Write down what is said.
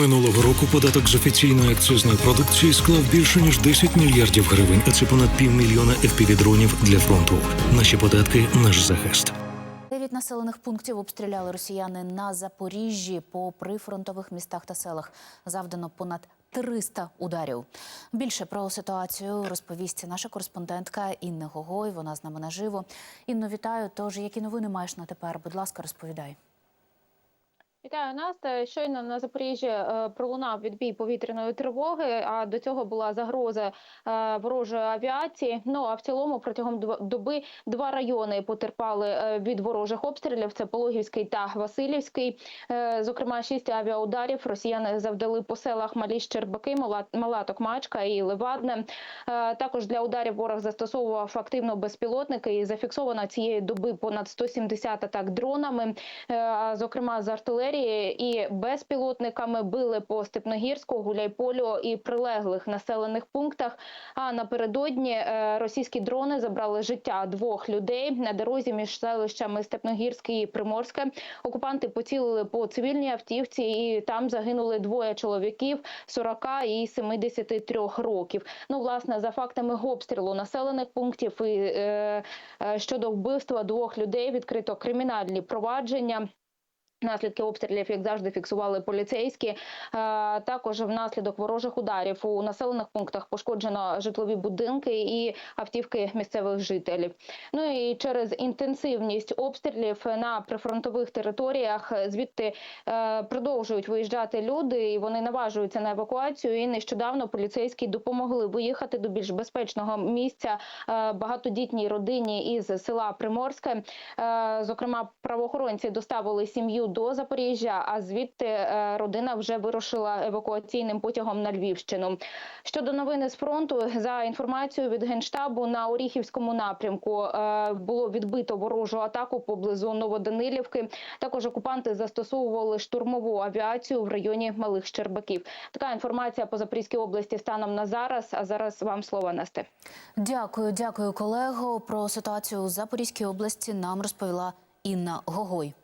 Минулого року податок з офіційної акцизної продукції склав більше ніж 10 мільярдів гривень, а це понад півмільйона FPV-дронів для фронту. Наші податки наш захист. Дев'ять населених пунктів обстріляли росіяни на Запоріжжі по прифронтових містах та селах. Завдано понад 300 ударів. Більше про ситуацію розповість наша кореспондентка Інна Гогой. Вона з нами наживо. Інно, вітаю. Тож, які новини маєш на тепер? Будь ласка, розповідай. Вітаю Настя. Щойно на Запоріжжі е, пролунав відбій повітряної тривоги. А до цього була загроза е, ворожої авіації. Ну а в цілому протягом доби два райони потерпали е, від ворожих обстрілів. Це Пологівський та Васильівський. Е, Зокрема, шість авіаударів росіяни завдали по селах Малі Щербаки, Мала- Токмачка і Левадне. Е, Також для ударів ворог застосовував активно безпілотники і зафіксовано цієї доби понад 170 атак дронами. Е, зокрема з артилерії і безпілотниками били по Степногірську, Гуляйполю і прилеглих населених пунктах. А напередодні е, російські дрони забрали життя двох людей на дорозі між селищами Степногірське і Приморське. Окупанти поцілили по цивільній автівці, і там загинули двоє чоловіків 40 і 73 років. Ну, власне, за фактами обстрілу населених пунктів і е, е, щодо вбивства двох людей відкрито кримінальні провадження. Наслідки обстрілів, як завжди, фіксували поліцейські. Е, Також внаслідок ворожих ударів у населених пунктах пошкоджено житлові будинки і автівки місцевих жителів. Ну і через інтенсивність обстрілів на прифронтових територіях звідти е, продовжують виїжджати люди, і вони наважуються на евакуацію. І нещодавно поліцейські допомогли виїхати до більш безпечного місця е, багатодітній родині із села Приморське. Зокрема, правоохоронці доставили сім'ю до Запоріжжя, а звідти е, родина вже вирушила евакуаційним потягом на Львівщину. Щодо новини з фронту, за інформацією від генштабу на Оріхівському напрямку е, було відбито ворожу атаку поблизу Новоданилівки. Також окупанти застосовували штурмову авіацію в районі Малих Щербаків. Така інформація по Запорізькій області станом на зараз. А зараз вам слово Насте. Дякую, дякую, колего. Про ситуацію у Запорізькій області нам розповіла Інна Гогой.